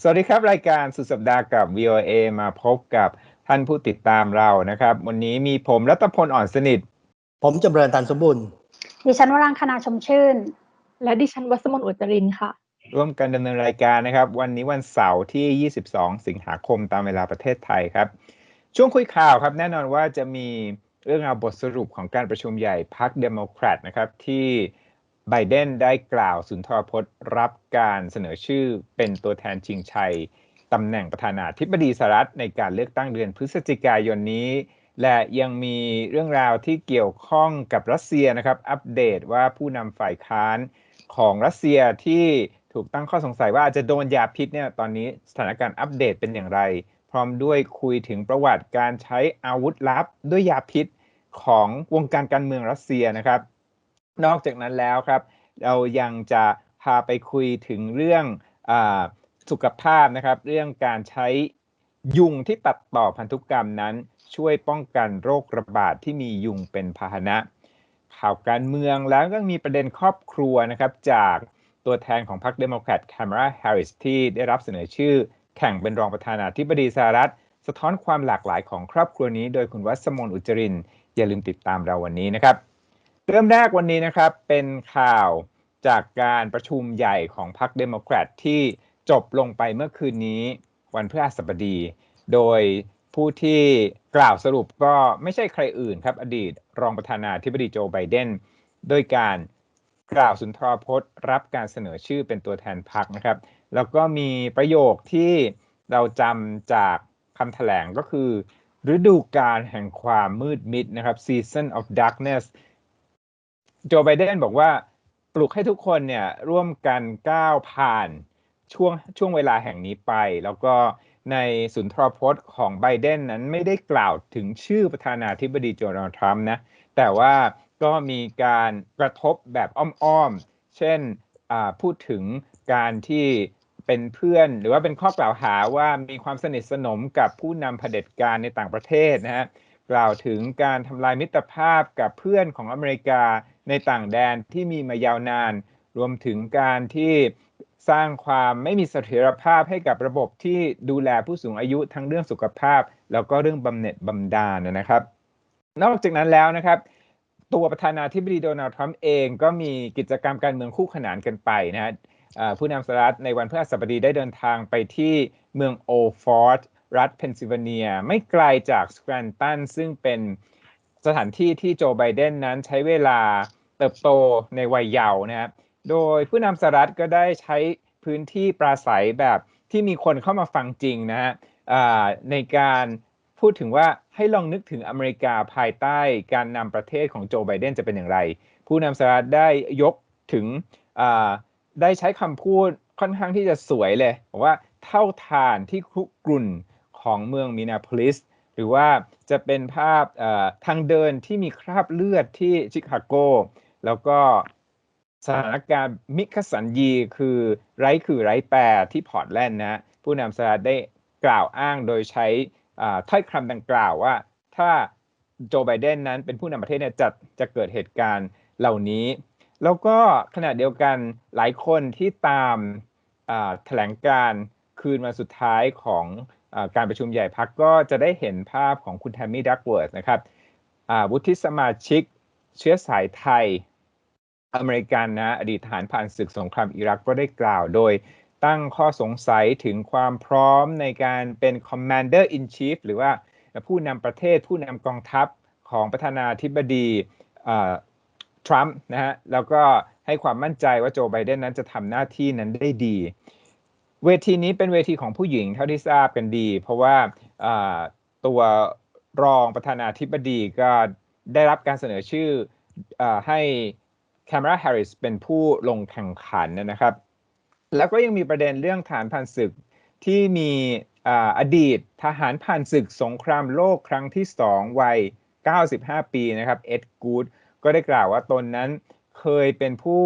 สวัสดีครับ รายการสุดสัปดาห์กับ VOA มาพบกับท่านผู้ติดตามเรานะครับ วันนี้มีผมรัตพลอ่อนสนิท ผมจำเริญตันสมบูรณ์ ดิฉันวรังคณาชมชื่น และดิฉันวัสมนอุจรินค่ะ ร่วมกันดำเนินรายการนะครับ วันนี้วันเสาร์ที่ 22 สิงหาคมตามเวลาประเทศไทยครับ ช่วงคุยข่าวครับ แน่นอนว่าจะมีเรื่องราวบทสรุปของการประชุมใหญ่พรรคเดโมแครตนะครับที่ ไบเดนได้กล่าวสุนทรพจน์รับการเสนอชื่อเป็นตัวแทนชิงชัยตำแหน่งประธานาธิบดีสหรัฐในการเลือกตั้งเดือนพฤศจิกายนนี้ และยังมีเรื่องราวที่เกี่ยวข้องกับรัสเซียนะครับ อัปเดตว่าผู้นำฝ่ายค้านของรัสเซียที่ถูกตั้งข้อสงสัยว่าอาจจะโดนยาพิษเนี่ยตอนนี้สถานการณ์อัปเดตเป็นอย่างไร พร้อมด้วยคุยถึงประวัติการใช้อาวุธลับด้วยยาพิษของวงการการเมืองรัสเซียนะครับ นอกจากนั้นแล้วครับ เรายังจะพาไปคุยถึงเรื่องอสุขภาพนะครับ เรื่องการใช้ยุงที่ตัดต่อพันธุกรรมนั้น ช่วยป้องกันโรคระบาดที่มียุงเป็นพาหนะ ข่าวการเมืองแล้วก็มีประเด็นครอบครัวนะครับ จากตัวแทนของพรรคเดโมแครตแคมราแฮร์ริสที่ได้รับเสนอชื่อ แข่งเป็นรองประธานาธิบดีสหรัฐ สะท้อนความหลากหลายของครอบครัวนี้ โดยคุณวัสมนอุจริน อย่าลืมติดตามเราวันนี้นะครับ เริ่มแรกวันนี้นะครับเป็นข่าวจากการประชุมใหญ่ของพรรคเดโมแครตที่จบลงไปเมื่อคืนนี้วันพฤหัสบดี โดยผู้ที่กล่าวสรุปก็ไม่ใช่ใครอื่นครับอดีตรองประธานาธิบดีโจไบเดนโดยการกล่าวสุนทรพจน์ รับการเสนอชื่อเป็นตัวแทนพรรคนะครับ แล้วก็มีประโยคที่เราจำจากคำแถลงก็คือ ฤดูกาลแห่งความมืดมิดนะครับ season of darkness โจไบเดนบอกว่าปลุกให้ทุกคนเนี่ยร่วมกันก้าวผ่านช่วงช่วงเวลาแห่งนี้ไป แล้วก็ในสุนทรพจน์ของไบเดนนั้นไม่ได้กล่าวถึงชื่อประธานาธิบดีโจนาลด์ทรัมป์นะ แต่ว่าก็มีการกระทบแบบอ้อมๆ เช่นพูดถึงการที่เป็นเพื่อน หรือว่าเป็นข้อกล่าวหาว่ามีความสนิทสนมกับผู้นำเผด็จการในต่างประเทศนะฮะกล่าวถึงการทำลายมิตรภาพกับเพื่อนของอเมริกา ในต่างแดนที่มีมายาวนาน รวมถึงการที่สร้างความไม่มีเสถียรภาพให้กับระบบที่ดูแลผู้สูงอายุทั้งเรื่องสุขภาพ แล้วก็เรื่องบำเหน็จบำนาญนะครับ นอกจากนั้นแล้วนะครับ ตัวประธานาธิบดีโดนัลด์ทรัมป์เองก็มีกิจกรรมการเมืองคู่ขนานกันไปนะฮะผู้นำสหรัฐในวันพฤหัสบดีได้เดินทางไปที่เมืองโอฟอร์ดรัฐเพนซิลเวเนีย ไม่ไกลจากสแครนตันซึ่งเป็นสถานที่ที่โจไบเดนนั้นใช้เวลา เติบโตในวัยเยาว์นะครับ โดยผู้นำสหรัฐก็ได้ใช้พื้นที่ปราศัยแบบที่มีคนเข้ามาฟังจริงนะฮะในการพูดถึงว่าให้ลองนึกถึงอเมริกาภายใต้การนำประเทศของโจไบเดนจะเป็นอย่างไร ผู้นำสหรัฐได้ยกถึงได้ใช้คำพูดค่อนข้างที่จะสวยเลยบอกว่าเท่าทานที่คุกรุ่นของเมืองมินาโพลิส หรือว่าจะเป็นภาพทางเดินที่มีคราบเลือดที่ชิคาโก แล้วก็สถานการณ์มิคสันยีคือไร้คือไร้แปรที่พอร์ตแลนด์นะผู้นำสหรัฐได้กล่าวอ้างโดยใช้ถ้อยคำดังกล่าวว่า ถ้าโจไบเดนนั้นเป็นผู้นำประเทศเนี่ยจะจะเกิดเหตุการณ์เหล่านี้ แล้วก็ขณะเดียวกันหลายคนที่ตามแถลงการคืนวันสุดท้ายของอการประชุมใหญ่พักก็จะได้เห็นภาพของคุณแทมมี่ดักเวิร์ดนะครับวุฒิสมาชิกเชื้อสายไทย อเมริกันนะอดีตทหารผ่านศึกสงครามอิรักก็ได้กล่าวโดยตั้งข้อสงสัยถึงความพร้อมในการเป็น Commander in Chief หรือว่าผู้นำประเทศผู้นำกองทัพของประธานาธิบดีทรัมป์นะฮะแล้วก็ให้ความมั่นใจว่าโจไบเดนนั้นจะทำหน้าที่นั้นได้ดี เวทีนี้เป็นเวทีของผู้หญิงเท่าที่ทราบกันดี เพราะว่าตัวรองประธานาธิบดีก็ได้รับการเสนอชื่ออให้ แคมราแฮร์ริสเป็นผู้ลงแข่งขันนะครับ แล้วก็ยังมีประเด็นเรื่องฐานผ่านศึกที่มีอดีตทหารผ่านศึกสงครามโลกครั้งที่2วัย 95 ปีนะครับเอ็ดกูดก็ได้กล่าวว่าตนนั้นเคยเป็นผู้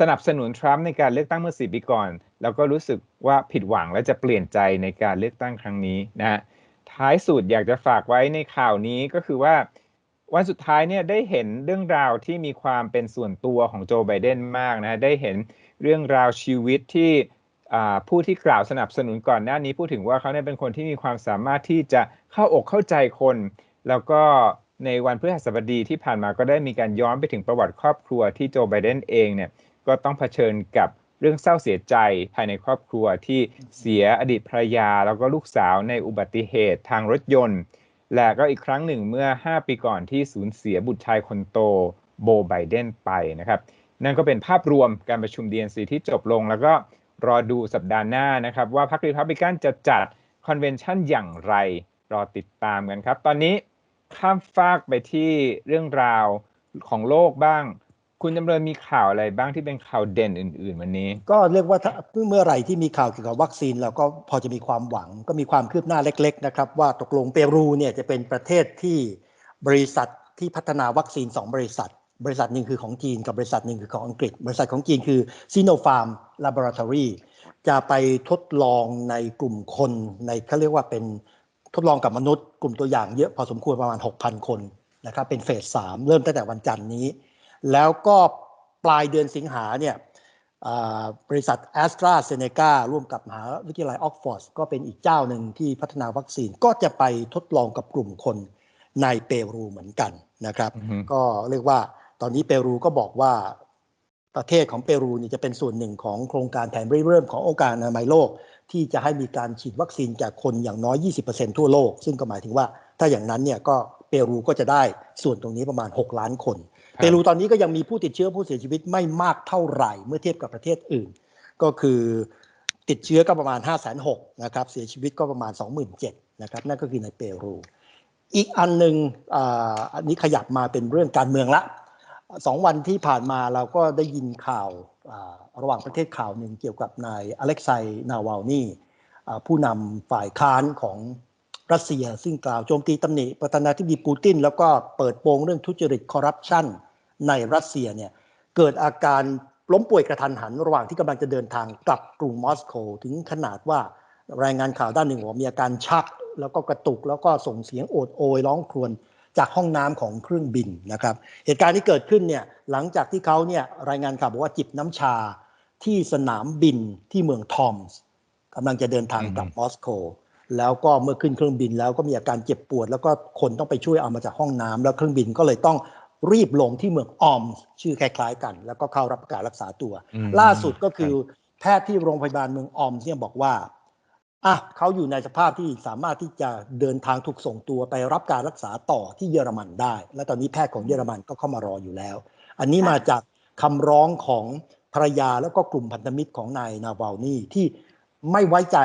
สนับสนุนทรัมป์ในการเลือกตั้งเมื่อ4ปีก่อน แล้วก็รู้สึกว่าผิดหวังและจะเปลี่ยนใจในการเลือกตั้งครั้งนี้นะท้ายสุดอยากจะฝากไว้ในข่าวนี้ก็คือว่า วันสุดท้ายเนี่ยได้เห็นเรื่องราวที่มีความเป็นส่วนตัวของโจไบเดนมากนะได้เห็นเรื่องราวชีวิตที่ผู้ที่กล่าวสนับสนุนก่อนหน้านี้พูดถึงว่าเขาเนี่ยเป็นคนที่มีความสามารถที่จะเข้าอกเข้าใจคน แล้วก็ในวันพฤหัสบดีที่ผ่านมาก็ได้มีการย้อนไปถึงประวัติครอบครัวที่โจไบเดนเองเนี่ยก็ต้องเผชิญกับเรื่องเศร้าเสียใจภายในครอบครัวที่เสียอดีตภรรยา แล้วก็ลูกสาวในอุบัติเหตุทางรถยนต์ และก็อีกครั้งหนึ่งเมื่อ 5 ปีก่อนที่สูญเสียบุตรชายคนโตโบไบเดนไปนะครับ นั่นก็เป็นภาพรวมการประชุม DNC ที่จบลง แล้วก็รอดูสัปดาห์หน้านะครับ ว่าพรรครีพับลิกันจะจัดคอนเวนชั่นอย่างไรรอติดตามกันครับ ตอนนี้ข้ามฟากไปที่เรื่องราวของโลกบ้าง คุณจำเริญมีข่าวอะไรบ้างที่เป็นข่าวเด่นอื่น ๆ วันนี้ ก็เรียกว่าเมื่อไหร่ที่มีข่าวเกี่ยวกับวัคซีนเราก็พอจะมีความหวัง ก็มีความคืบหน้าเล็ก ๆ นะครับ ว่าตกลงเปรูเนี่ยจะเป็นประเทศที่บริษัทที่พัฒนาวัคซีน 2 บริษัท บริษัทหนึ่งคือของจีนกับบริษัทหนึ่งคือของอังกฤษ บริษัทของจีนคือ Sinopharm Laboratory จะไปทดลองในกลุ่มคนในเขาเรียกว่าเป็นทดลองกับมนุษย์ กลุ่มตัวอย่างเยอะพอสมควรประมาณ 6,000 คนนะครับเป็นเฟสสามเริ่มตั้งแต่วันจันทร์นี้ แล้วก็ปลายเดือนสิงหาเนี่ยอ่าบริษัท a s t r a z เซ e c a ร่วมกับมหาวิทยาลัยออกฟอร์ดก็เป็นอีกเจ้าหนึ่งที่พัฒนาวัคซีนก็จะไปทดลองกับกลุ่มคนในเปรูเหมือนกันนะครับอือฮึก็เรียกว่าตอนนี้เปรูก็บอกว่าประเทศของเปรูนี่จะเป็นส่วนหนึ่งของโครงการแผนริเริ่มขององค์การอนามัยโลก ที่จะให้มีการฉีดวัคซีนแก่คนอย่างน้อย 20%ทั่วโลก ซึ่งก็หมายถึงว่าถ้าอย่างนั้นเนี่ยก็เปรูก็จะได้ส่วนตรงนี้ประมาณ 6 ล้านคนครับ เปรูตอนนี้ก็ยังมีผู้ติดเชื้อผู้เสียชีวิตไม่มากเท่าไหร่เมื่อเทียบกับประเทศอื่น ก็คือติดเชื้อก็ประมาณ 5 6 0 0 0นะครับเสียชีวิตก็ประมาณ 27,000นะครับนั่นก็คือในเปรู อีกอันหนึ่งอ,อันนี้ขยับมาเป็นเรื่องการเมืองละสองวันที่ผ่านมาเราก็ได้ยินข่าวระหว่างประเทศข่าวหนึ่งเกี่ยวกับนายอเล็กไซนาวาลนี่ผู้นำฝ่ายค้านของรัสเซียซึ่งกล่าวโจมตีตำหนิประธานาธิบดีปูติน แล้วก็เปิดโปงเรื่องทุจริตคอร์รัปชัน ในรัสเซียเนี่ยเกิดอาการล้มป่วยกระทันหันระหว่างที่กำลังจะเดินทางกลับกรุงมอสโกถึงขนาดว่ารายงานข่าวด้านหนึ่งบอกว่ามีอาการชัก แล้วก็กระตุกแล้วก็ส่งเสียงโอดโอยร้องครวญจากห้องน้ำของเครื่องบินนะครับ เหตุการณ์ที่เกิดขึ้นเนี่ยหลังจากที่เขาเนี่ยรายงานข่าวบอกว่าจิบน้ำชาที่สนามบินที่เมืองทอมส์กำลังจะเดินทางกลับมอสโก แล้วก็เมื่อขึ้นเครื่องบินแล้วก็มีอาการเจ็บปวด แล้วก็คนต้องไปช่วยเอามาจากห้องน้ำแล้วเครื่องบินก็เลยต้อง รีบลงที่เมืองออมส์ชื่อคล้ายๆกัน แล้วก็เข้ารับการรักษาตัวอืมล่าสุดก็คือแพทย์ที่โรงพยาบาลเมืองออมส์เนี่ยบอกว่าอะเขาอยู่ในสภาพที่สามารถที่จะเดินทางถูกส่งตัวไปรับการรักษาต่อที่เยอรมันได้ และตอนนี้แพทย์ของเยอรมันก็เข้ามารออยู่แล้ว อันนี้มาจากคำร้องของภรรยาแล้วก็กลุ่มพันธมิตรของนายนาวาลนีที่ไม่ไว้ใจ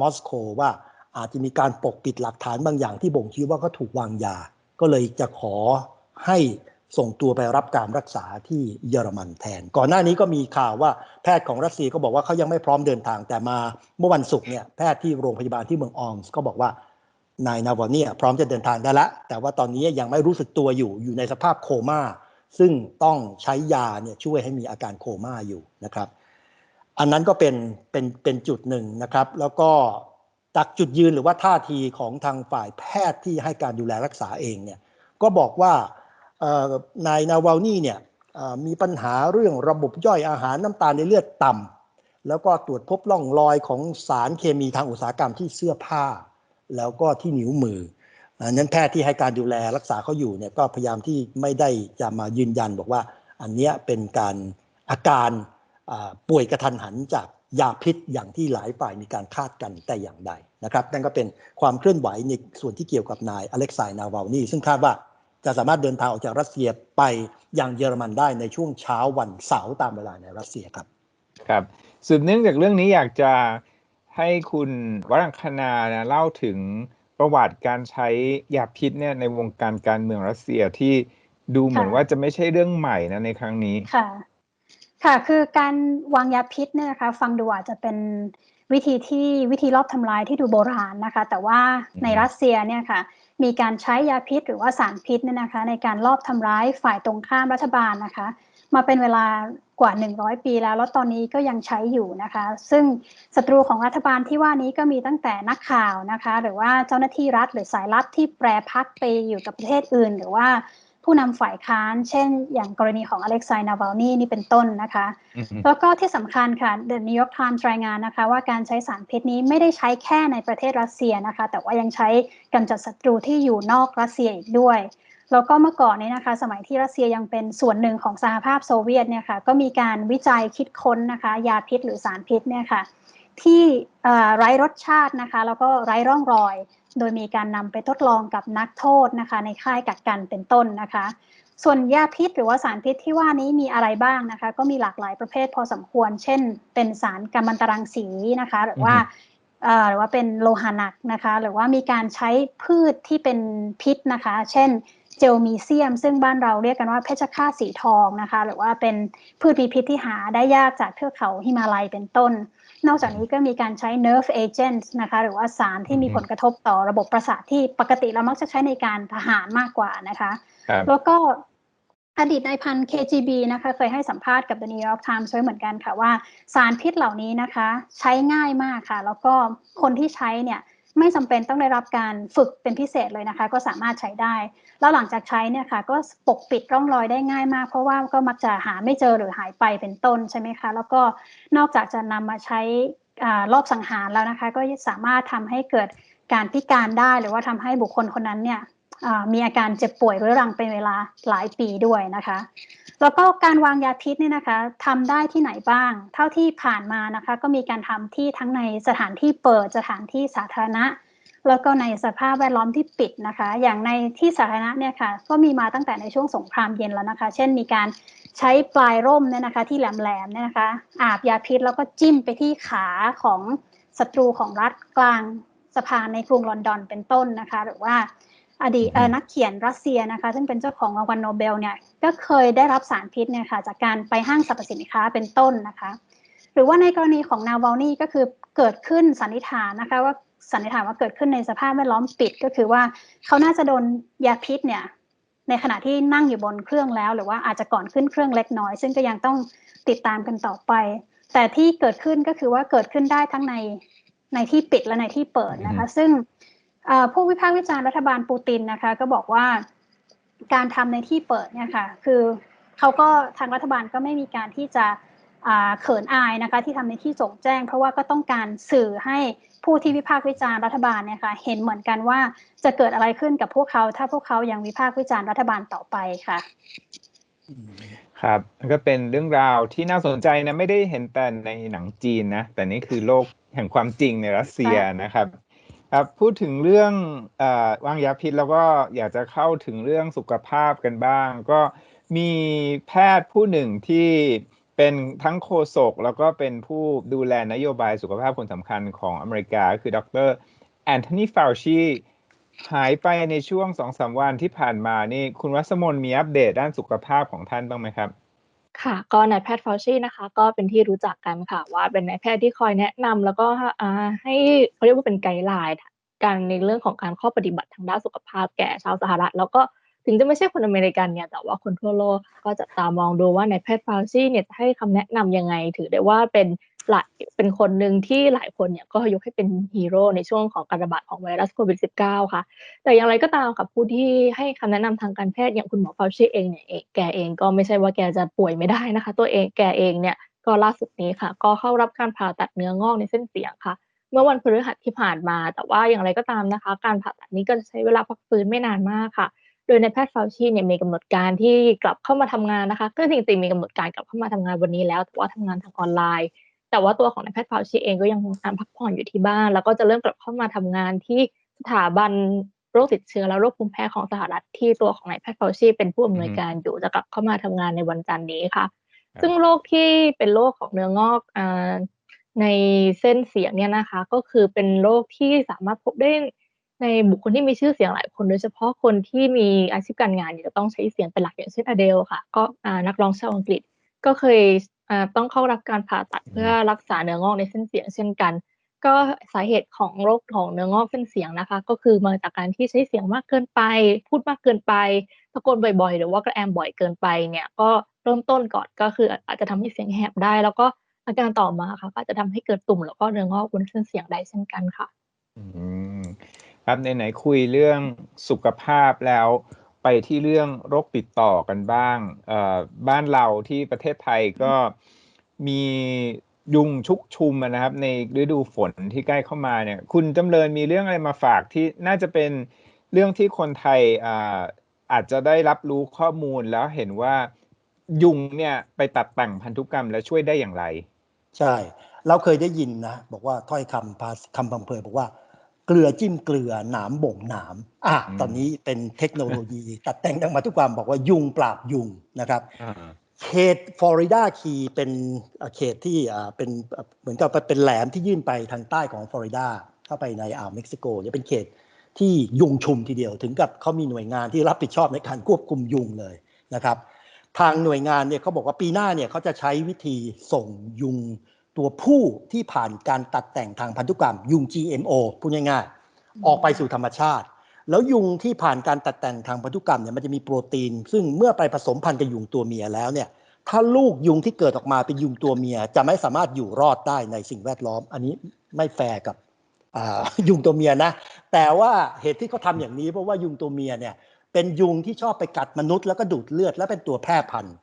มอสโกว่าอาจจะมีการปกปิดหลักฐานบางอย่างที่บ่งชี้ว่าเขาถูกวางยา ก็เลยจะขอให้ ส่งตัวไปรับการรักษาที่เยอรมันแทน ก่อนหน้านี้ก็มีข่าวว่าแพทย์ของรัสเซียก็บอกว่าเขายังไม่พร้อมเดินทางแต่มาเมื่อวันศุกร์เนี่ยแพทย์ที่โรงพยาบาลที่เมืองออมส์ก็บอกว่านายนาวานี่พร้อมจะเดินทางได้ละ แต่ว่าตอนนี้ยังไม่รู้สึกตัวอยู่อยู่ในสภาพโคม่า ซึ่งต้องใช้ยาเนี่ยช่วยให้มีอาการโคม่าอยู่นะครับ อันนั้นก็เป็นเป็นเป็นจุดหนึ่งนะครับ แล้วก็จากจุดยืนหรือว่าท่าทีของทางฝ่ายแพทย์ที่ให้การดูแลรักษาเองเนี่ยก็บอกว่า นายนาวาลนี่เนี่ยมีปัญหาเรื่องระบบย่อยอาหารน้ำตาลในเลือดต่ำแล้วก็ตรวจพบร่องรอยของสารเคมีทางอุตสาหกรรมที่เสื้อผ้า แล้วก็ที่นิ้วมือนั้นแพทย์ที่ให้การดูแลรักษาเขาอยู่เนี่ยก็พยายามที่ไม่ได้จะมายืนยันบอกว่าอันเนี้ยเป็นการอาการป่วยกระทันหันจากยาพิษอย่างที่หลายฝ่ายมีการคาดกันแต่อย่างใดนะครับนั่นก็เป็นความเคลื่อนไหวในส่วนที่เกี่ยวกับนายอเล็กซายนาวาลนี่ซึ่งคาดว่า จะสามารถเดินทางออกจากรัสเซียไปยังเยอรมันได้ในช่วงเช้าวันเสาร์ตามเวลาในรัสเซียครับ ครับสืบเนื่องจากเรื่องนี้อยากจะให้คุณวรังคณานะเล่าถึงประวัติการใช้ยาพิษเนี่ยในวงการการเมืองรัสเซียที่ดูเหมือนค่ะว่าจะไม่ใช่เรื่องใหม่นะในครั้งนี้ค่ะ ค่ะคือการวางยาพิษเนี่ยนะคะ ฟังดูอาจจะเป็นวิธีที่วิธีรอบทำลายที่ดูโบราณนะคะ แต่ว่าในอืมรัสเซียเนี่ยค่ะ มีการใช้ยาพิษหรือว่าสารพิษเนี่ยนะคะ ในการลอบทำร้ายฝ่ายตรงข้ามรัฐบาลนะคะ มาเป็นเวลากว่า 100 ปีแล้ว แล้วตอนนี้ก็ยังใช้อยู่นะคะ ซึ่งศัตรูของรัฐบาลที่ว่านี้ก็มีตั้งแต่นักข่าวนะคะ หรือว่าเจ้าหน้าที่รัฐหรือสายลับที่แปรพักไปอยู่กับประเทศอื่น หรือว่า ผู้นำฝ่ายค้าน เช่น อย่างกรณีของอเล็กซายนาวัลนีนี่เป็นต้นนะคะอือฮึแล้วก็ที่สำคัญค่ะ The New York Times รายงานนะคะ ว่าการใช้สารพิษนี้ไม่ได้ใช้แค่ในประเทศรัสเซียนะคะ แต่ว่ายังใช้กำจัดศัตรูที่อยู่นอกรัสเซียอีกด้วยแล้วก็เมื่อก่อนนี้นะคะ สมัยที่รัสเซียยังเป็นส่วนหนึ่งของสหภาพโซเวียตเนี่ยค่ะก็มีการวิจัยคิดค้นนะคะ ยาพิษหรือสารพิษเนี่ยค่ะที่เอ่อไร้รสชาตินะคะ แล้วก็ไร้ร่องรอย โดยมีการนำไปทดลองกับนักโทษนะคะ ในค่ายกักกันเป็นต้นนะคะ ส่วนยาพิษหรือว่าสารพิษที่ว่านี้มีอะไรบ้างนะคะ ก็มีหลากหลายประเภทพอสมควร เช่น เป็นสารกัมมันตรังสีนะคะ หรือว่าเอ่อหรือว่าเป็นโลหะหนักนะคะ หรือว่ามีการใช้พืชที่เป็นพิษนะคะ เช่นเจลมีเซียม ซึ่งบ้านเราเรียกกันว่าเพชฌฆาตสีทองนะคะ หรือว่าเป็นพืชมีพิษที่หาได้ยากจากเทือกเขาหิมาลัยเป็นต้น นอกจากนี้ก็มีการใช้ nerve agents นะคะหรือว่าสารที่มีผลกระทบต่อระบบประสาทที่ปกติเรามักจะใช้ในการทหารมากกว่านะคะครับแล้วก็อดีตนายพัน KGB นะคะเคยให้สัมภาษณ์กับ The New York Times ไว้เหมือนกันค่ะว่าสารพิษเหล่านี้นะคะ ใช้ง่ายมากค่ะ แล้วก็คนที่ใช้เนี่ย ไม่จำเป็นต้องได้รับการฝึกเป็นพิเศษเลยนะคะ ก็สามารถใช้ได้ แล้วหลังจากใช้เนี่ยค่ะ ก็ปกปิดร่องรอยได้ง่ายมาก เพราะว่าก็มักจะหาไม่เจอหรือหายไปเป็นต้นใช่ไหมคะ แล้วก็นอกจากจะนำมาใช้รอบสังหารแล้วนะคะ ก็สามารถทำให้เกิดการพิการได้ หรือว่าทำให้บุคคลคนนั้นเนี่ย มีอาการเจ็บป่วยเรื้อรังเป็นเวลาหลายปีด้วยนะคะ แล้วก็การวางยาพิษเนี่ยนะคะทำได้ที่ไหนบ้าง เท่าที่ผ่านมานะคะ ก็มีการทำที่ทั้งในสถานที่เปิดสถานที่สาธารณะ แล้วก็ในสภาพแวดล้อมที่ปิดนะคะ อย่างในที่สาธารณะเนี่ยค่ะก็มีมาตั้งแต่ในช่วงสงครามเย็นแล้วนะคะ เช่นมีการใช้ปลายร่มเนี่ยนะคะ ที่แหลมๆเนี่ยนะคะ อาบยาพิษแล้วก็จิ้มไปที่ขาของศัตรูของรัฐกลางสะพานในกรุงลอนดอนเป็นต้นนะคะ หรือว่า อดีตเอ่อนักเขียนรัสเซียนะคะ ซึ่งเป็นเจ้าของรางวัลโนเบลเนี่ยก็เคยได้รับสารพิษเนี่ยค่ะจากการไปห้างสรรพสินค้าเป็นต้นนะคะ หรือว่าในกรณีของนาวาลนี่ก็คือเกิดขึ้นสันนิษฐานนะคะว่าสันนิษฐานว่าเกิดขึ้นในสภาพแวดล้อมปิดก็คือว่าเขาน่าจะโดนยาพิษเนี่ยในขณะที่นั่งอยู่บนเครื่องแล้ว หรือว่าอาจจะก่อนขึ้นเครื่องเล็กน้อย ซึ่งก็ยังต้องติดตามกันต่อไป แต่ที่เกิดขึ้นก็คือว่าเกิดขึ้นได้ทั้งในในที่ปิดและในที่เปิดนะคะ ซึ่งเอ่อ ผู้วิพากษ์วิจารณ์รัฐบาลปูตินนะคะ ก็บอกว่าการทำในที่เปิดเนี่ยค่ะคือเขาก็ทางรัฐบาลก็ไม่มีการที่จะเขินอายนะคะที่ทำในที่โจงแจ้ง เพราะว่าก็ต้องการสื่อให้ผู้ที่วิพากษ์วิจารณ์รัฐบาลเนี่ยค่ะเห็นเหมือนกันว่าจะเกิดอะไรขึ้นกับพวกเขา ถ้าพวกเขายังวิพากษ์วิจารณ์รัฐบาลต่อไปค่ะ ครับก็เป็นเรื่องราวที่น่าสนใจนะไม่ได้เห็นแต่ในหนังจีนนะแต่นี่คือโลกแห่งความจริงในรัสเซียนะครับ ครับพูดถึงเรื่องอวางยาพิษแล้วก็อยากจะเข้าถึงเรื่องสุขภาพกันบ้าง ก็มีแพทย์ผู้หนึ่งที่เป็นทั้งโฆษกแล้วก็เป็นผู้ดูแลนโยบายสุขภาพคนสำคัญของอเมริกา คือดรแอนโทนีฟาวชีหายไปในช่วงสองสามวันที่ผ่านมานี่คุณวัสมนมีอัปเดตด้านสุขภาพของท่านบ้างไหมครับ ค่ะ ก็นายแพทย์ฟาวชีนะคะ ก็เป็นที่รู้จักกันค่ะ ว่าเป็นนายแพทย์ที่คอยแนะนำแล้วก็อ่าให้เขาเรียกว่าเป็นไกด์ไลน์การในเรื่องของการข้อปฏิบัติทางด้านสุขภาพแก่ชาวสหรัฐ แล้วก็ถึงจะไม่ใช่คนอเมริกันเนี่ย แต่ว่าคนทั่วโลกก็จะตามองดูว่านายแพทย์ฟาวชีเนี่ยจะให้คำแนะนำยังไง ถือได้ว่าเป็น หลายเป็นคนหนึ่งที่หลายคนเนี่ยก็ยกให้เป็นฮีโร่ในช่วงของการระบาดของไวรัสโควิด -19 ค่ะ แต่อย่างไรก็ตามกับผู้ที่ให้คำแนะนำทางการแพทย์อย่างคุณหมอฟาวชีเองเนี่ยแกเองก็ไม่ใช่ว่าแกจะป่วยไม่ได้นะคะ ตัวเองแกเองเนี่ยก็ล่าสุดนี้ค่ะ ก็เข้ารับการผ่าตัดเนื้องอกในเส้นเสียงค่ะ เมื่อวันพฤหัสที่ผ่านมา แต่ว่าอย่างไรก็ตามนะคะ การผ่าตัดนี้ก็จะใช้เวลาพักฟื้นไม่นานมากค่ะโดยในแพทย์ฟาวชีเนี่ยมีกำหนดการที่กลับเข้ามาทำงานนะคะก็จริงๆมีกำหนดการกลับเข้ามาทำงานวันนี้แล้วแต่ว่าทำงานทางออนไลน์ แต่ว่าตัวของนายแพทย์ฟาวชีเองก็ยังคงการพักผ่อนอยู่ที่บ้าน แล้วก็จะเริ่มกลับเข้ามาทำงานที่สถาบันโรคติดเชื้อและโรคภูมิแพ้ของสหรัฐที่ตัวของนายแพทย์ฟาวชีเป็นผู้อำนวยการอยู่จะกลับเข้ามาทำงานในวันจันทร์นี้ค่ะครับซึ่งโรคที่เป็นโรคของเนื้องอกอ่าในเส้นเสียงเนี่ยนะคะ ก็คือเป็นโรคที่สามารถพบได้ในบุคคลที่มีชื่อเสียงหลายคนโดยเฉพาะคนที่มีอาชีพการงานเนี่ยจะต้องใช้เสียงเป็นหลักอย่างเช่นอเดลค่ะ ก็อ่านักร้องชาวอังกฤษก็เคยอ่า ต้องเข้ารับการผ่าตัดเพื่อรักษาเนื้องอกในเส้นเสียงเช่นกัน ก็สาเหตุของโรคของเนื้องอกเส้นเสียงนะคะ ก็คือมาจากการที่ใช้เสียงมากเกินไป พูดมากเกินไปตะโกนบ่อยๆ หรือว่ากระแอมบ่อยเกินไปเนี่ยก็เริ่มต้นก่อนก็คืออาจจะทำให้เสียงแหบได้ แล้วก็อาการต่อมาค่ะก็อาจจะทำให้เกิดตุ่มแล้วก็เนื้องอกบนเส้นเสียงได้เช่นกันค่ะ อืมครับไหนๆคุยเรื่องสุขภาพแล้ว ไปที่เรื่องโรคติดต่อกันบ้างบ้านเราที่ประเทศไทยก็มียุงชุกชุมนะครับ ในฤดูฝนที่ใกล้เข้ามาเนี่ย คุณจำเริญมีเรื่องอะไรมาฝากที่น่าจะเป็นเรื่องที่คนไทยอาจจะได้รับรู้ข้อมูลแล้วเห็นว่ายุงเนี่ยไปตัดแต่งพันธุกรรมและช่วยได้อย่างไร ใช่ เราเคยได้ยินนะ บอกว่าถ้อยคำคำพังเพยบอกว่า เกลือจิ้มเกลือหนามบ่งหนามอะอืมตอนนี้เป็นเทคโนโลยี ตัดแต่งทางพันธุกรรมบอกว่ายุงปราบยุงนะครับอ่าเขตฟลอริดาคีเป็นเอ่อเขตที่อ่าเป็นเอ่อเหมือนกับเป็นแหลมที่ยื่นไปทางใต้ของฟลอริดาเข้าไปในอ่าวเม็กซิโกเนี่ยเป็นเขตที่ยุงชุมทีเดียวถึงกับเขามีหน่วยงานที่รับผิดชอบในการควบคุมยุงเลยนะครับ ทางหน่วยงานเนี่ยเขาบอกว่าปีหน้าเนี่ยเขาจะใช้วิธีส่งยุง ตัวผู้ที่ผ่านการตัดแต่งทางพันธุกรรม ยุง GMO พูดง่ายๆ ออกไปสู่ธรรมชาติ แล้วยุงที่ผ่านการตัดแต่งทางพันธุกรรมเนี่ยมันจะมีโปรตีน ซึ่งเมื่อไปผสมพันธุ์กับยุงตัวเมียแล้วเนี่ยถ้าลูกยุงที่เกิดออกมาเป็นยุงตัวเมีย จะไม่สามารถอยู่รอดได้ในสิ่งแวดล้อม อันนี้ไม่แฟร์กับอ่ายุงตัวเมียนะ แต่ว่าเหตุที่เขาทำอย่างนี้เพราะว่ายุงตัวเมียเนี่ยเป็นยุงที่ชอบไปกัดมนุษย์แล้วก็ดูดเลือดและเป็นตัวแพร่พันธุ์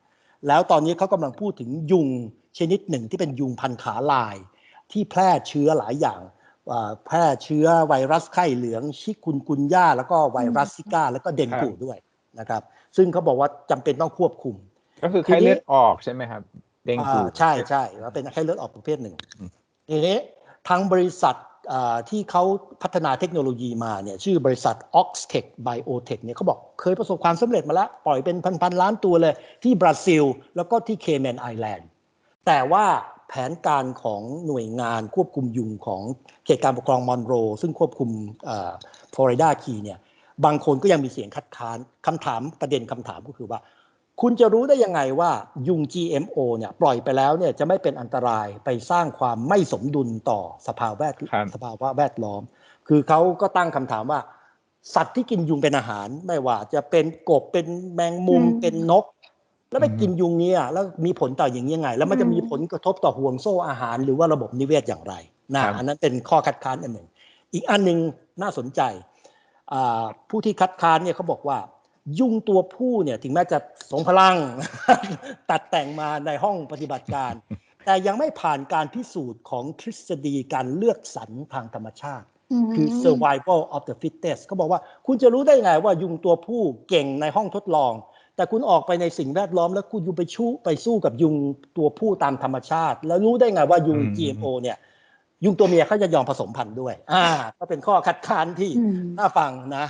แล้วตอนนี้เขากำลังพูดถึงยุง ชนิดหนึ่งที่เป็นยุงพันขาลาย ที่แพร่เชื้อหลายอย่างอ่าแพร่เชื้อไวรัสไข้เหลืองชิคุนกุนย่าแล้วก็ไวรัสซิก้า แล้วก็เดนกูด้วยนะครับ ซึ่งเขาบอกว่าจำเป็นต้องควบคุม ก็คือไข้เลือดออกใช่ไหมครับเดงกูอ่าใช่ใช่ว่าเป็นไข้เลือดออกประเภทหนึ่งอืมทีนี้ทางบริษัทอ่าที่เขาพัฒนาเทคโนโลยีมาเนี่ยชื่อบริษัท Oxtec Biotech เนี่ยเขาบอกเคยประสบความสำเร็จมาแล้ว ปล่อยเป็นพันๆล้านตัวเลยที่บราซิล แล้วก็ที่เคแมนไอแลนด์ แต่ว่าแผนการของหน่วยงานควบคุมยุงของเขตการปกครองมอนโร ซึ่งควบคุมฟลอริดาคีเนี่ยบางคนก็ยังมีเสียงคัดค้านคำถามประเด็นคำถามก็คือว่า คุณจะรู้ได้ยังไงว่ายุง GMO เนี่ยปล่อยไปแล้วเนี่ยจะไม่เป็นอันตรายไปสร้างความไม่สมดุลต่อสภาวะแวดครับสภาวะแวดล้อม คือเขาก็ตั้งคำถามว่า สัตว์ที่กินยุงเป็นอาหารไม่ว่าจะเป็นกบเป็นแมงมุมอืมเป็นนก แล้วไปกินยุงเนี่ยแล้วมีผลต่ออย่างนี้ยังไง แล้วมันจะมีอืมผลกระทบต่อห่วงโซ่อาหาร หรือว่าระบบนิเวศอย่างไรนะครับอันนั้นเป็นข้อคัดค้านอันหนึ่ง อีกอันหนึ่งน่าสนใจอ่าผู้ที่คัดค้านเนี่ยเขาบอกว่า ยุงตัวผู้เนี่ยถึงแม้จะทรงพลังตัดแต่งมาในห้องปฏิบัติการ แต่ยังไม่ผ่านการพิสูจน์ของทฤษฎีการเลือกสรรทางธรรมชาติ คือ survival of the fittest เขาบอกว่าคุณจะรู้ได้ไงว่ายุงตัวผู้เก่งในห้องทดลอง แต่คุณออกไปในสิ่งแวดล้อมแล้วคุณอยู่ไปชู้ไปสู้กับยุงตัวผู้ตามธรรมชาติ แล้วรู้ได้ไงว่ายุงอืม GMO เนี่ย ยุงตัวเมียเขาจะยอมผสมพันธุ์ด้วย อ่า ก็เป็นข้อคัดค้านที่อืมน่าฟังนะ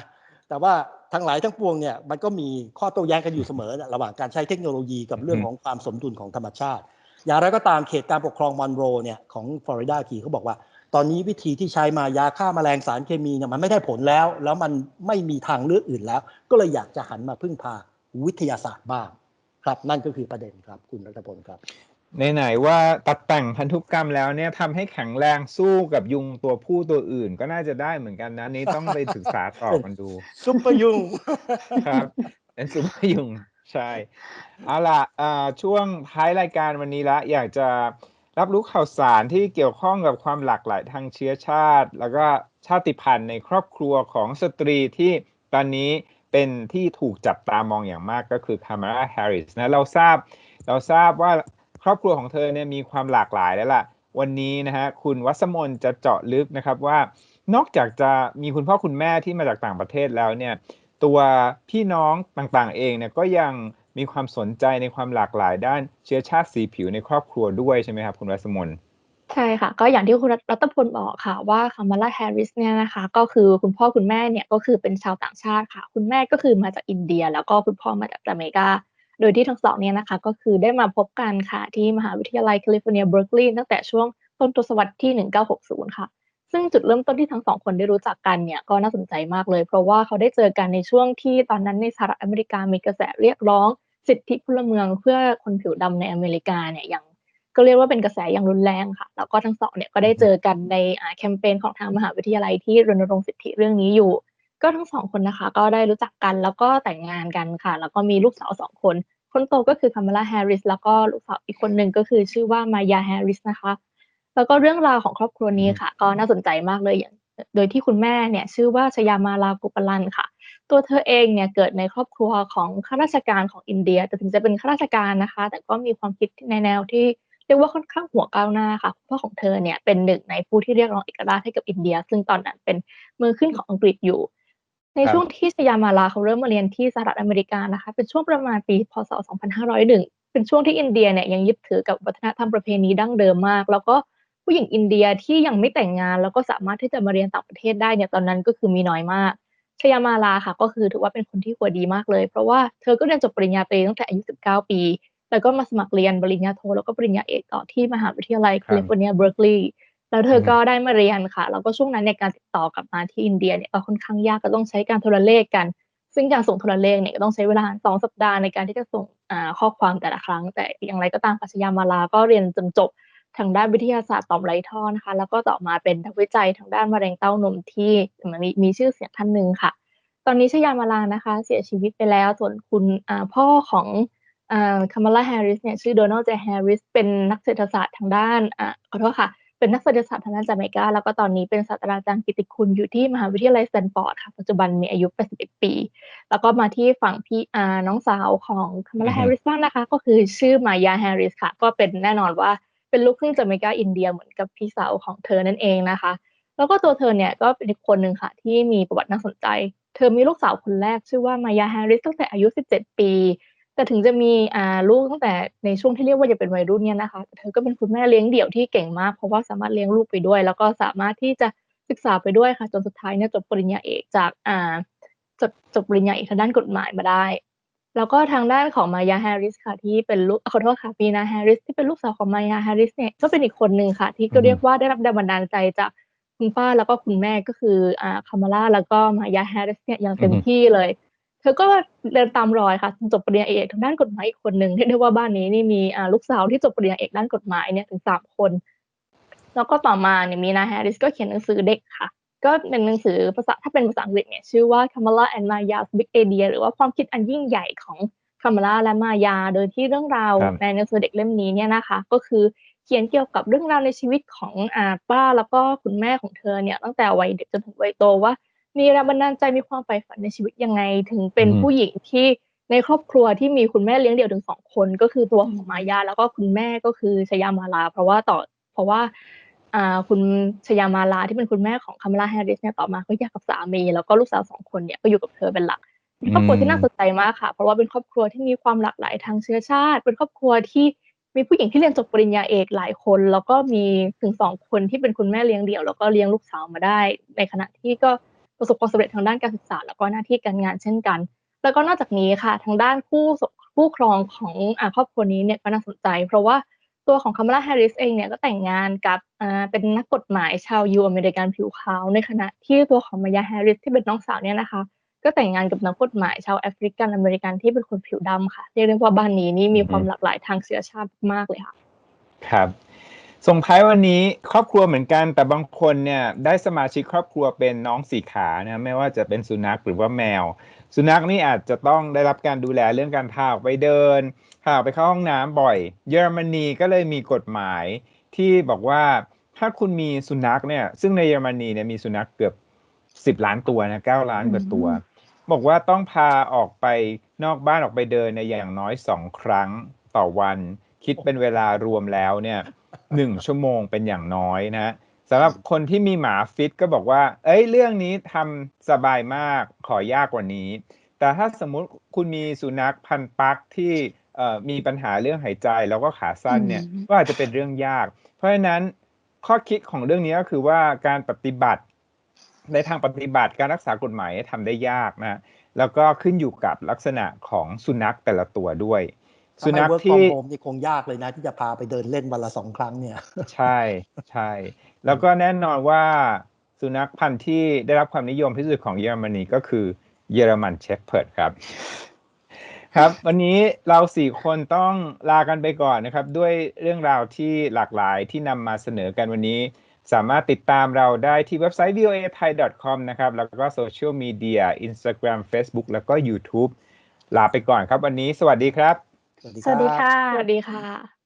แต่ว่าทั้งหลายทั้งปวงเนี่ยมันก็มีข้อโต้แย้งกันอยู่เสมอนะระหว่างการใช้เทคโนโลยีกับเรื่องของความสมดุลของธรรมชาติ อย่างไรก็ตามเขตการปกครองมอนโรเนี่ยของฟลอริดาคีเขาบอกว่า ตอนนี้วิธีที่ใช้มายาฆ่าแมลงสารเคมีเนี่ยมันไม่ได้ผลแล้ว แล้วมันไม่มีทางเลือกอื่นแล้ว ก็เลยอยากจะหันมาพึ่งพา วิทยาศาสตร์บ้าง ครับนั่นก็คือประเด็นครับ คุณรัตพลครับไหนๆว่าตัดแต่งพันธุกรรมแล้วเนี่ยทำให้แข็งแรงสู้กับยุงตัวผู้ตัวอื่น ก็น่าจะได้เหมือนกันนะนี่ต้องไปศึกษาต่อกันดูซุปเปอร์ยุงครับเป็นซุปเปอร์ยุงใช่เอาล่ะอ่าช่วงท้ายรายการวันนี้ละ อยากจะรับรู้ข่าวสารที่เกี่ยวข้องกับความหลากหลายทางเชื้อชาติ แล้วก็ชาติพันธุ์ในครอบครัวของสตรีที่ตอนนี้ เป็นที่ถูกจับตามองอย่างมากก็คือคามา a าแฮร์ริสนะเราทราบเราทราบว่าครอบครัวของเธอเนี่ยมีความหลากหลายแล้วล่ะ วันนี้นะฮะคุณวัสมนจะเจาะลึกนะครับว่านอกจากจะมีคุณพ่อคุณแม่ที่มาจากต่างประเทศแล้วเนี่ยตัวพี่น้องต่างๆเองเนี่ยก็ยังมีความสนใจในความหลากหลายด้านเชื้อชาติสีผิวในครอบครัวด้วยใช่ไหมครับคุณวัสมน ใช่ค่ะ ก็อย่างที่คุณรัตพลบอกค่ะว่าคามาลาแฮร์ริสเนี่ยนะคะ ก็คือคุณพ่อคุณแม่เนี่ย ก็คือเป็นชาวต่างชาติค่ะ คุณแม่ก็คือมาจากอินเดีย แล้วก็คุณพ่อมาจากอเมริกา โดยที่ทั้งสองเนี่ยนะคะ ก็คือได้มาพบกันค่ะที่มหาวิทยาลัยแคลิฟอร์เนียเบอร์กลีย์ตั้งแต่ช่วงต้นทศวรรษที่ 1960 ค่ะ ซึ่งจุดเริ่มต้นที่ทั้งสองคนได้รู้จักกันเนี่ยก็น่าสนใจมากเลย เพราะว่าเขาได้เจอกันในช่วงที่ตอนนั้นในสหรัฐอเมริกามีกระแสเรียกร้อง สิทธิพลเมืองเพื่อคนผิวดำในอเมริกาเนี่ยอย่าง ก็เรียกว่าเป็นกระแสอย่างรุนแรงค่ะ แล้วก็ทั้งสองเนี่ยก็ได้เจอกันในแคมเปญของทางมหาวิทยาลัยที่รณรงค์สิทธิเรื่องนี้อยู่ ก็ทั้งสองคนนะคะ ก็ได้รู้จักกันแล้วก็แต่งงานกันค่ะ แล้วก็มีลูกสาวสองคน คนโตก็คือคามาลาแฮร์ริสแล้วก็ลูกสาวอีกคนหนึ่งก็คือชื่อว่ามายาแฮร์ริสนะคะ แล้วก็เรื่องราวของครอบครัวนี้ค่ะ ก็น่าสนใจมากเลยอย่างโดยที่คุณแม่เนี่ยชื่อว่าชยามาลากุปลันค่ะ ตัวเธอเองเนี่ยเกิดในครอบครัวของข้าราชการของอินเดีย แต่ถึงจะเป็นข้าราชการนะคะ แต่ก็มีความคิดในแนวที่ รียกว่าค่อนข้างหัวก้าวหน้าค่ะพ่อของเธอเนี่ยเป็นหนึ่งในผู้ที่เรียกร้องเอกราชให้กับอินเดีย ซึ่งตอนนั้นเป็นมือขึ้นของอังกฤษอยู่ ในช่วงที่ชยามาลาเขาเริ่มมาเรียนที่สหรัฐอเมริกานะคะ เป็นช่วงประมาณปีพศ 2501 เป็นช่วงที่อินเดียเนี่ยยังยึดถือกับวัฒนธรรมประเพณีดั้งเดิมมาก แล้วก็ผู้หญิงอินเดียที่ยังไม่แต่งงาน แล้วก็สามารถที่จะมาเรียนต่างประเทศได้เนี่ยตอนนั้นก็คือมีน้อยมากชยามาลาค่ะก็คือถือว่าเป็นคนที่หัวดีมากเลย เพราะว่าเธอก็เรียนจบปริญญาตรีตั้งแต่อายุ 19 ปี แล้วก็มาสมัครเรียนปริญญาโทแล้วก็ปริญญาเอกต่อที่มหาวิทยาลัยแคลิฟอร์เนียเบอร์กลีย์แล้วเธอก็ได้มาเรียนค่ะ แล้วก็ช่วงนั้นในการติดต่อกลับมาที่อินเดียเนี่ยก็ค่อนข้างยากก็ต้องใช้การโทรเลขกัน ซึ่งการส่งโทรเลขเนี่ยก็ต้องใช้เวลาสองสัปดาห์ในการที่จะส่งข้อความแต่ละครั้ง แต่อย่างไรก็ตามปัชญามาลาก็เรียนจนจบทางด้านวิทยาศาสตร์ต่อมไรท่อนะคะ แล้วก็ต่อมาเป็นนักวิจัยทางด้านมะเร็งเต้านมที่มีมีชื่อเสียงท่านหนึ่งค่ะ ตอนนี้ชยามาลานะคะ เสียชีวิตไปแล้วส่วนคุณพ่อของ คามาลาแฮร์ริสเนี่ยชื่อโดนัลด์เจแฮร์ริสเป็นนักเศรษฐศาสตร์ทางด้านอขอโทษค่ะ เป็นนักเศรษฐศาสตร์ทางด้านจาเมกา แล้วก็ตอนนี้เป็นศาสตราจารย์กิติคุณอยู่ที่มหาวิทยาลัยสแตนฟอร์ดค่ะ ปัจจุบันมีอายุ 81 ปี แล้วก็มาที่ฝั่งพี่อาน้องสาวของคามาลาแฮร์ริสบ้างนะคะ ก็คือชื่อมายาแฮร์ริสค่ะ ก็เป็นแน่นอนว่าเป็นลูกครึ่งจาเมกาอินเดียเหมือนกับพี่สาวของเธอนั่นเองนะคะ แล้วก็ตัวเธอเนี่ยก็เป็นอีกคนหนึ่งค่ะที่มีประวัติน่าสนใจ เธอมีลูกสาวคนแรกชื่อว่ามายาแฮร์ริสตั้งแต่อายุ 17 ปี แต่ถึงจะมีอ่าลูกตั้งแต่ในช่วงที่เรียกว่าจะเป็นวัยรุ่นเนี่ยนะคะ เธอก็เป็นคุณแม่เลี้ยงเดี่ยวที่เก่งมาก เพราะว่าสามารถเลี้ยงลูกไปด้วย แล้วก็สามารถที่จะศึกษาไปด้วยค่ะ จนสุดท้ายเนี่ยจบปริญญาเอกจากอ่าจบจบปริญญาเอกทางด้านกฎหมายมาได้ แล้วก็ทางด้านของมายาแฮร์ริสค่ะที่เป็นลูกขอโทษค่ะปีนาแฮร์ริสที่เป็นลูกสาวของมายาแฮร์ริสเนี่ยก็เป็นอีกคนหนึ่งค่ะ ที่ก็เรียกว่าได้รับแรงบันดาลใจจากคุณป้าแล้วก็คุณแม่ก็คืออ่าคามาล่าแล้วก็มายาแฮร์ริสเนี่ยอย่างเต็มที่เลย เธอก็เดินตามรอยค่ะจบปริญญาเอกทางด้านกฎหมายอีกคนหนึ่งเรียกได้ว่าบ้านนี้นี่มีอ่าลูกสาวที่จบปริญญาเอกด้านกฎหมายเนี่ยถึงสามคน แล้วก็ต่อมาเนี่ยมีนาแฮร์ริสก็เขียนหนังสือเด็กค่ะ ก็เป็นหนังสือภาษาถ้าเป็นภาษาอังกฤษเนี่ยชื่อว่า Kamala and Maya's Big Idea หรือว่าความคิดอันยิ่งใหญ่ของคามาล่าและมายา โดยที่เรื่องราวในหนังสือเด็กเล่มนี้เนี่ยนะคะ ก็คือเขียนเกี่ยวกับเรื่องราวในชีวิตของอาป้าแล้วก็คุณแม่ของเธอเนี่ยตั้งแต่วัยเด็กจนถึงวัยโตว่า มีแรงบันดาลใจมีความใฝ่ฝันในชีวิตยังไง ถึงเป็นผู้หญิงที่ในครอบครัวที่มีคุณแม่เลี้ยงเดี่ยวถึงสองคน ก็คือตัวของมายา แล้วก็คุณแม่ก็คือชยามาลา เพราะว่าต่อเพราะว่าอ่าคุณชยามาลาที่เป็นคุณแม่ของคามาลาแฮร์ริสเนี่ยต่อมาก็แยกกับสามี แล้วก็ลูกสาวสองคนเนี่ยก็อยู่กับเธอเป็นหลักเป็นครอบครัวที่น่าสนใจมากค่ะ เพราะว่าเป็นครอบครัวที่มีความหลากหลายทางเชื้อชาติ เป็นครอบครัวที่มีผู้หญิงที่เรียนจบปริญญาเอกหลายคน แล้วก็มีถึงสองคนที่เป็นคุณแม่เลี้ยงเดี่ยว แล้วก็เลี้ยงลูกสาวมาได้ ในขณะที่ก็ ประสบความสำเร็จทางด้านการศึกษา แล้วก็หน้าที่การงานเช่นกัน แล้วก็นอกจากนี้ค่ะ ทางด้านผู้ผู้ครองของอครอบครัวนี้เนี่ยก็น่าสนใจ เพราะว่าตัวของคามาลาแฮร์ริสเองเนี่ยก็แต่งงานกับเป็นนักกฎหมายชาวยูอเมริกันผิวขาว ในขณะที่ตัวของมายาแฮร์ริสที่เป็นน้องสาวเนี่ยนะคะ ก็แต่งงานกับนักกฎหมายชาวแอฟริกันอเมริกันที่เป็นคนผิวดำค่ะเรียกได้ว่าบ้านนี้นี่มีความหลากหลายทางเชื้อชาติมากเลยค่ะ ครับ ส่งท้ายวันนี้ครอบครัวเหมือนกันแต่บางคนเนี่ยได้สมาชิกครอบครัวเป็นน้องสีขานะไม่ว่าจะเป็นสุนัขหรือว่าแมว สุนัขนี่อาจจะต้องได้รับการดูแลเรื่องการพาออกไปเดินพาออกไปเข้าห้องน้ำบ่อย เยอรมนีก็เลยมีกฎหมายที่บอกว่าถ้าคุณมีสุนัขเนี่ยซึ่งในเยอรมนีเนี่ยมีสุนัขเกือบสิบล้านตัวนะเก้าล้านกว่าตัว บอกว่าต้องพาออกไปนอกบ้านออกไปเดินในอย่างน้อยสองครั้งต่อวัน คิดเป็นเวลารวมแล้วเนี่ย หนึ่งชั่วโมงเป็นอย่างน้อยนะสำหรับคนที่มีหมาฟิตก็บอกว่า เอ้ยเรื่องนี้ทำสบายมากขอยากกว่านี้ แต่ถ้าสมมุติคุณมีสุนัขพันธุ์ปักที่มีปัญหาเรื่องหายใจแล้วก็ขาสั้นเนี่ยก็อาจจะเป็นเรื่องยาก เพราะฉะนั้นข้อคิดของเรื่องนี้ก็คือว่าการปฏิบัติในทางปฏิบัติการรักษากฎหมายทำได้ยากนะ แล้วก็ขึ้นอยู่กับลักษณะของสุนัขแต่ละตัวด้วย สุนัขที่โฮมนี่คงยากเลยนะ ที่จะพาไปเดินเล่นวันละสองครั้งเนี่ย ใช่ใช่ แล้วก็แน่นอนว่าสุนัขพันธุ์ที่ได้รับความนิยมที่สุดของเยอรมนีก็คือเยอรมันเชฟเพิร์ดครับ ครับ วันนี้เราสี่คนต้องลากันไปก่อนนะครับ ด้วยเรื่องราวที่หลากหลายที่นำมาเสนอกันวันนี้สามารถติดตามเราได้ที่เว็บไซต์ voa thai com นะครับ แล้วก็โซเชียลมีเดีย Instagram Facebook แล้วก็ YouTube ลาไปก่อนครับวันนี้ สวัสดีครับ สวัสดีค่ะ สวัสดีค่ะ